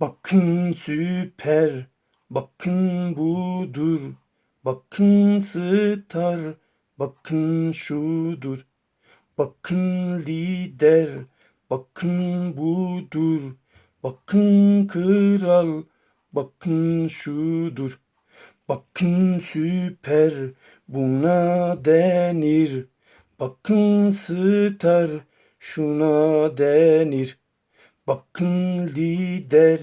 Bakın süper, bakın budur, bakın star, bakın şudur. Bakın lider, bakın budur, bakın kral, bakın şudur. Bakın süper, buna denir. Bakın star, şuna denir. Bakın lider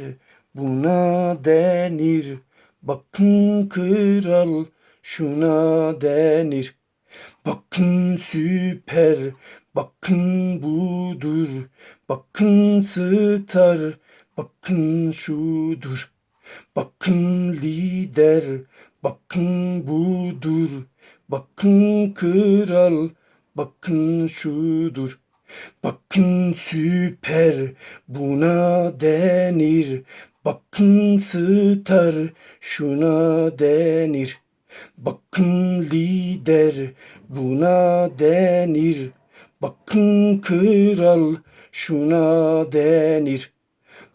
buna denir. Bakın kral şuna denir. Bakın süper, bakın budur. Bakın star, bakın şudur. Bakın lider, bakın budur. Bakın kral, bakın şudur. Bakın süper buna denir. Bakın star şuna denir. Bakın lider buna denir. Bakın kral şuna denir.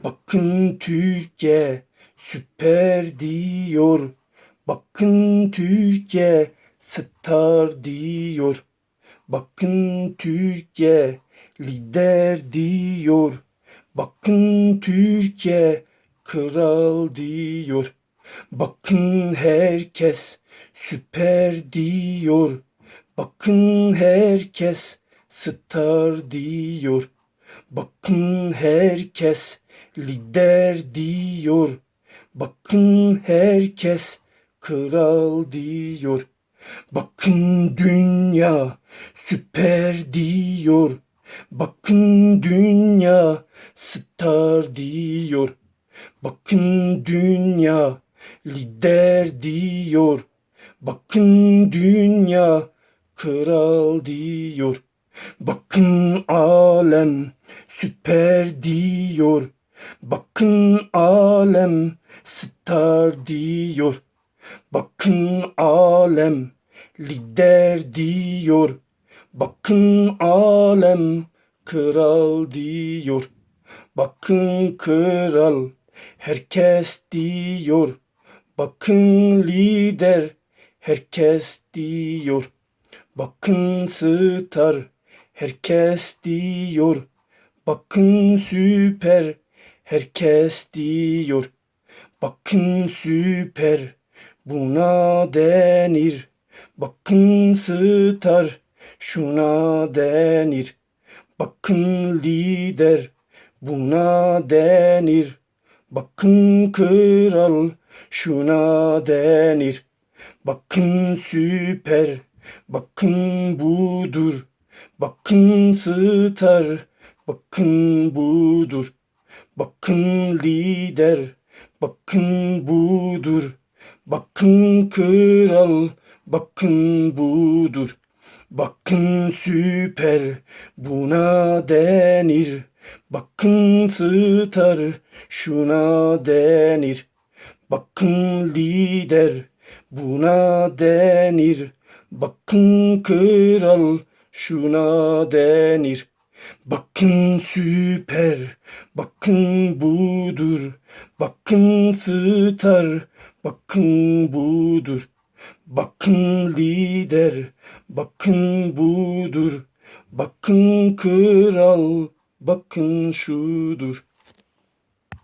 Bakın Türkiye süper diyor. Bakın Türkiye star diyor. Bakın Türkiye lider diyor. Bakın Türkiye kral diyor. Bakın herkes süper diyor. Bakın herkes star diyor. Bakın herkes lider diyor. Bakın herkes kral diyor. Bakın dünya süper diyor. Bakın dünya star diyor. Bakın dünya lider diyor. Bakın dünya kral diyor. Bakın alem süper diyor. Bakın alem star diyor. Bakın alem lider diyor. Bakın alem kral diyor. Bakın kral herkes diyor. Bakın lider herkes diyor. Bakın star herkes diyor. Bakın süper herkes diyor. Bakın süper buna denir. Bakın star şuna denir. Bakın lider buna denir. Bakın kral şuna denir. Bakın süper, bakın budur. Bakın star, bakın budur. Bakın lider, bakın budur. Bakın kral, bakın budur. Bakın süper, buna denir. Bakın star, şuna denir. Bakın lider, buna denir. Bakın kral, şuna denir. Bakın süper, bakın budur. Bakın star, bakın budur. Bakın lider, bakın budur. Bakın kral, bakın şudur.